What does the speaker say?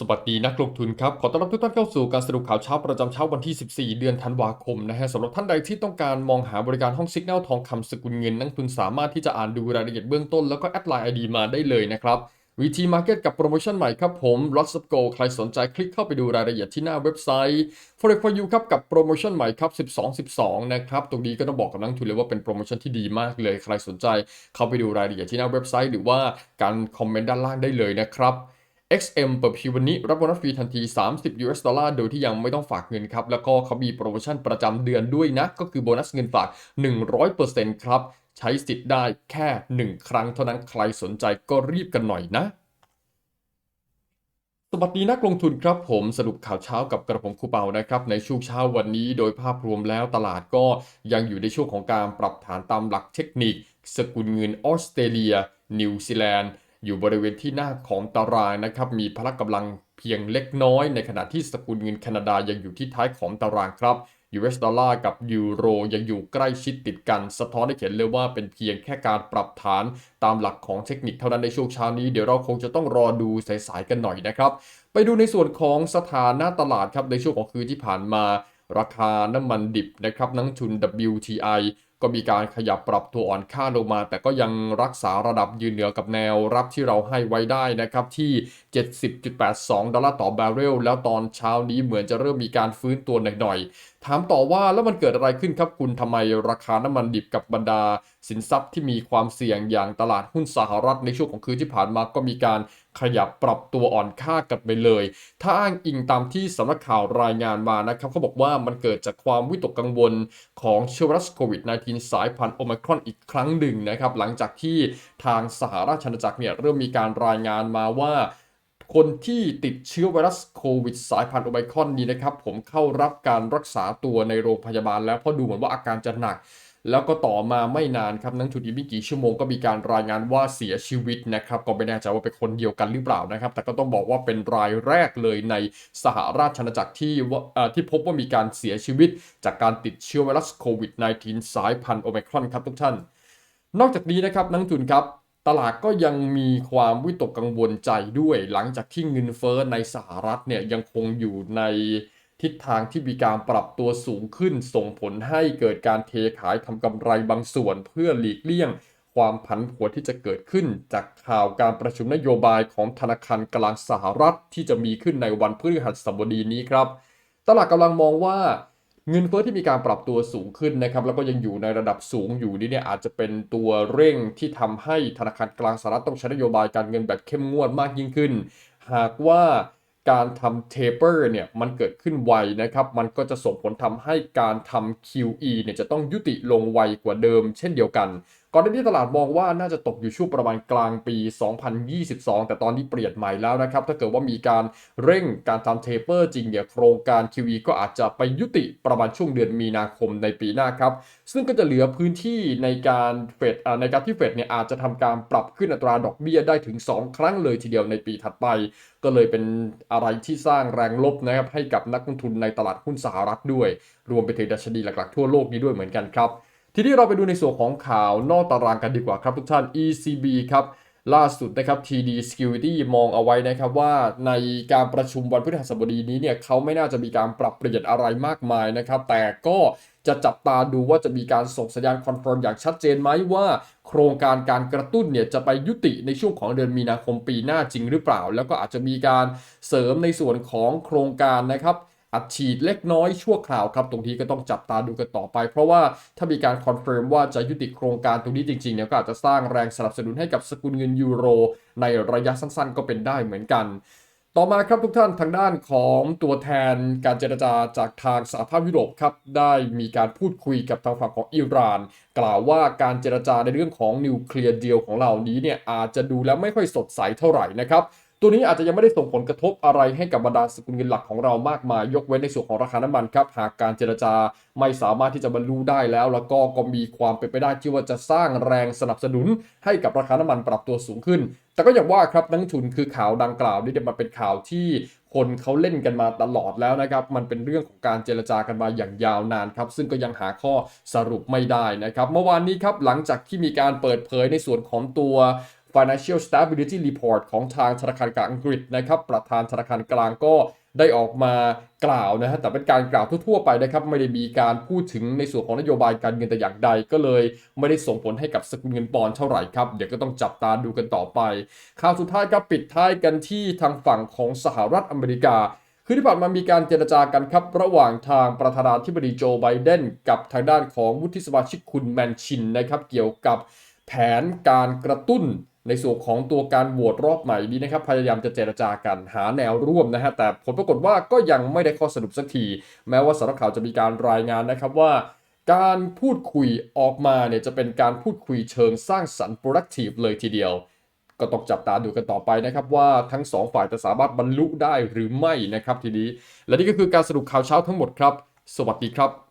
สวัสดีนักลงทุนครับ ขอต้อนรับทุกท่านเข้าสู่การสรุปข่าวเช้าประจำเช้าวันที่ 14 เดือนธันวาคมนะฮะสำหรับท่านใดที่ต้องการมองหาบริการห้องซิกแนลทองคำสกุลเงิน นักทุนสามารถที่จะอ่านดูรายละเอียดเบื้องต้นแล้วก็แอดไลน์ไอดีมาได้เลยนะครับวีทีมาร์เก็ตกับโปรโมชั่นใหม่ครับผม Lots of Go ใครสนใจคลิกเข้าไปดูรายละเอียดที่หน้าเว็บไซต์ Forex for you ครับกับโปรโมชั่นใหม่ครับ 12 12 นะครับ ตรงนี้ก็ต้องบอกกับนักลงทุนเลยว่าเป็นโปรโมชั่นที่ดีมากเลย ใครสนใจเข้าไปดูรายละเอียดที่หน้าเว็บไซต์ หรือว่าการคอมเมนต์ด้านล่างได้เลยนะครับ XM เปิดพิวันนี้รับโบนัสฟรีทันที 30 US ดอลลาร์ โดยที่ยังไม่ต้องฝากเงินครับ แล้วก็เขามีโปรโมชั่นประจำเดือนด้วยนะ ก็คือโบนัสเงินฝาก 100%ครับ ใช้สิทธิ์ได้แค่ 1 ครั้งเท่านั้นใครสนใจก็รีบกันหน่อยนะ สวัสดีนักลงทุนครับผมสรุปข่าวเช้ากับกระผมครูเปานะครับ ในช่วงเช้าวันนี้โดยภาพรวมแล้วตลาดก็ยังอยู่ในช่วงของการปรับฐานตามหลักเทคนิค สกุลเงินออสเตรเลีย นิวซีแลนด์ อยู่บริเวณที่หน้าของตารางนะครับมีพละกำลังเพียงเล็กน้อย ในขณะที่สกุลเงินแคนาดายังอยู่ที่ท้ายของตารางครับ US ดอลลาร์กับยูโรยังอยู่ใกล้ชิดติดกัน สะท้อนให้เห็นเลยว่าเป็นเพียงแค่การปรับฐานตามหลักของเทคนิคเท่านั้นในช่วงเช้านี้ เดี๋ยวเราคงจะต้องรอดูสายๆกันหน่อยนะครับ ไปดูในส่วนของสถานะตลาดครับในช่วงของคืนที่ผ่านมา ราคาน้ำมันดิบนะครับนักลงทุน WTI ก็มีการขยับปรับตัวอ่อนค่าลงมา แต่ก็ยังรักษาระดับยืนเหนือกับแนวรับที่เราให้ไว้ได้นะครับที่ 70.82 ดอลลาร์ต่อบาร์เรลแล้วตอนเช้านี้เหมือนจะเริ่มมีการฟื้นตัวหน่อยๆ ถามต่อว่าแล้วมันเกิดอะไรขึ้นครับคุณทำไมราคาน้ำมันดิบกับบรรดา สินทรัพย์ที่มีความเสี่ยงอย่างตลาดหุ้นสหรัฐในช่วงของคืนที่ผ่านมาก็มีการขยับปรับตัวอ่อนค่ากันไปเลย ถ้าอ้างอิงตามที่สำนักข่าวรายงานมานะครับเขาบอกว่ามันเกิดจากความวิตกกังวลของเชื้อไวรัสโควิด -19 สายพันธุ์โอไมครอนอีกครั้งหนึ่งนะครับหลังจากที่ทางสหราชอาณาจักรเนี่ยเริ่มมีการรายงานมาว่า คนที่ติดเชื้อไวรัสโควิดสายพันธุ์โอไมครอนนี้นะครับ ผมเข้ารับการรักษาตัวในโรงพยาบาลแล้วเพราะดูเหมือนว่าอาการจะหนัก แล้วก็ต่อมาไม่นานครับนักทุนอีกไม่กี่ชั่วโมงก็มีการรายงานว่าเสียชีวิตนะครับ ก็ไม่แน่ใจว่าเป็นคนเดียวกันหรือเปล่านะครับ แต่ก็ต้องบอกว่าเป็นรายแรกเลยในสหราชอาณาจักรที่ว่าที่พบว่ามีการเสียชีวิต จากการติดเชื้อไวรัสโควิด -19 สายพันธุ์โอไมครอนครับทุกท่าน นอกจากนี้นะครับนักลงทุนครับ ตลาดก็ยังมีความวิตกกังวลใจด้วยหลังจากที่เงินเฟ้อในสหรัฐเนี่ยยังคงอยู่ในทิศทางที่มีการปรับตัวสูงขึ้นส่งผลให้เกิดการเทขายทำกำไรบางส่วนเพื่อหลีกเลี่ยง ความผันผวนที่จะเกิดขึ้น จากข่าวการประชุมนโยบายของธนาคารกลางสหรัฐที่จะมีขึ้นในวันพฤหัสบดีนี้ครับ ตลาดกำลังมองว่า เงินเฟ้อที่มีการปรับตัวสูงขึ้นนะครับแล้วก็ยังอยู่ในระดับสูงอยู่นี่เนี่ยอาจจะเป็นตัวเร่งที่ทำให้ธนาคารกลางสหรัฐต้องใช้นโยบายการเงินแบบเข้มงวดมากยิ่งขึ้น หากว่า การทำ taper เนี่ยมันเกิดขึ้นไวนะครับ มันก็จะส่งผลทำให้การทำ QE เนี่ยจะต้องยุติลงไวกว่าเดิม เช่นเดียวกัน ก่อนหน้านี้ตลาดมองว่าน่าจะตกอยู่ช่วงประมาณกลางปี 2022 แต่ตอนนี้เปลี่ยนใหม่แล้วนะครับ ถ้าเกิดว่ามีการเร่งการทำเทเปอร์จริงเนี่ยโครงการ QE ก็อาจจะไปยุติประมาณช่วงเดือนมีนาคมในปีหน้าครับ ซึ่งก็จะเหลือพื้นที่ในการเฟดอ่าในการที่เฟดเนี่ยอาจจะทำการปรับขึ้นอัตราดอกเบี้ยได้ถึง 2 ครั้งเลยทีเดียวในปีถัดไป ก็เลยเป็นอะไรที่สร้างแรงลบนะครับให้กับนักลงทุนในตลาดหุ้นสหรัฐด้วย รวมไปถึงดัชนีหลักๆทั่วโลกนี้ด้วยเหมือนกันครับ ทีนี้เราไปดูในส่วนของข่าวนอกตารางกันดีกว่าครับทุกท่าน ECB ครับ ล่าสุดนะครับ TD Security มองเอาไว้นะครับว่าในการประชุมวันพฤหัสบดีนี้เนี่ยเขาไม่น่าจะมีการปรับเปลี่ยนอะไรมากมายนะครับ แต่ก็จะจับตาดูว่าจะมีการส่งสัญญาณคอนเฟิร์มอย่างชัดเจนไหมว่า โครงการการกระตุ้นเนี่ยจะไปยุติในช่วงของเดือนมีนาคมปีหน้าจริงหรือเปล่า แล้วก็อาจจะมีการเสริมในส่วนของโครงการนะครับ อัดฉีดเล็กน้อยชั่วคราวครับ ตรงนี้ก็ต้องจับตาดูกันต่อไป เพราะว่าถ้ามีการคอนเฟิร์มว่าจะยุติโครงการตรงนี้จริงๆเนี่ยก็อาจจะสร้างแรงสนับสนุนให้กับสกุลเงินยูโร ในระยะสั้นๆ ก็เป็นได้เหมือนกันต่อมาครับทุกท่านทางด้านของตัวแทนการเจรจาจากทางสหภาพยุโรปครับได้มีการพูดคุยกับทางฝั่งของอิหร่าน กล่าวว่าการเจรจาในเรื่องของนิวเคลียร์เดีลของเหล่านี้เนี่ยอาจจะดูแล้วไม่ค่อยสดใสเท่าไหร่นะครับ ตัวนี้อาจจะยังไม่ได้ส่งผลกระทบอะไรให้กับบรรดาสกุลเงินหลักของเรามากมาย ยกเว้นในส่วนของราคาน้ำมันครับหากการเจรจาไม่สามารถที่จะบรรลุได้แล้ว แล้วก็ก็มีความเป็นไปได้ที่ว่าจะสร้างแรงสนับสนุน ให้กับราคาน้ำมันปรับตัวสูงขึ้น แต่ก็อย่างว่าครับนักทุนคือข่าวดังกล่าวนี่เนี่ยมันเป็นข่าวที่คนเขาเล่นกันมาตลอดแล้วนะครับ มันเป็นเรื่องของการเจรจากันมาอย่างยาวนานครับ ซึ่งก็ยังหาข้อสรุปไม่ได้นะครับ เมื่อวานนี้ครับหลังจากที่มีการเปิดเผยในส่วนของตัว Financial Stability Report ของทางธนาคารกลางอังกฤษนะครับ ประธานธนาคารกลางก็ได้ออกมากล่าวนะฮะแต่เป็นการกล่าวทั่วๆไปนะครับ ไม่ได้มีการพูดถึงในส่วนของนโยบายการเงินแต่อย่างใด ก็เลยไม่ได้ส่งผลให้กับสกุลเงินปอนด์เท่าไหร่ครับ เดี๋ยวก็ต้องจับตาดูกันต่อไป ข่าวสุดท้ายครับปิดท้ายกันที่ทางฝั่งของสหรัฐอเมริกาคือที่ผ่านมามีการเจรจากันครับ ระหว่างทางประธานาธิบดีโจไบเดนกับทางด้านของวุฒิสมาชิกคุณแมนชินนะครับเกี่ยวกับแผนการกระตุ้น ในส่วนของตัวการโหวตรอบใหม่นี้นะครับพยายามจะเจรจากันหาแนวร่วมนะฮะแต่ผลปรากฏว่าก็ยังไม่ได้ข้อสรุปสักที แม้ว่าสำนักข่าวจะมีการรายงานนะครับว่า การพูดคุยออกมาเนี่ยจะเป็นการพูดคุยเชิงสร้างสรรค์ productive เลยทีเดียว ก็ต้องจับตาดูกันต่อไปนะครับว่าทั้งสองฝ่ายจะสามารถบรรลุได้หรือไม่นะครับทีนี้ และนี่ก็คือการสรุปข่าวเช้าทั้งหมดครับ สวัสดีครับ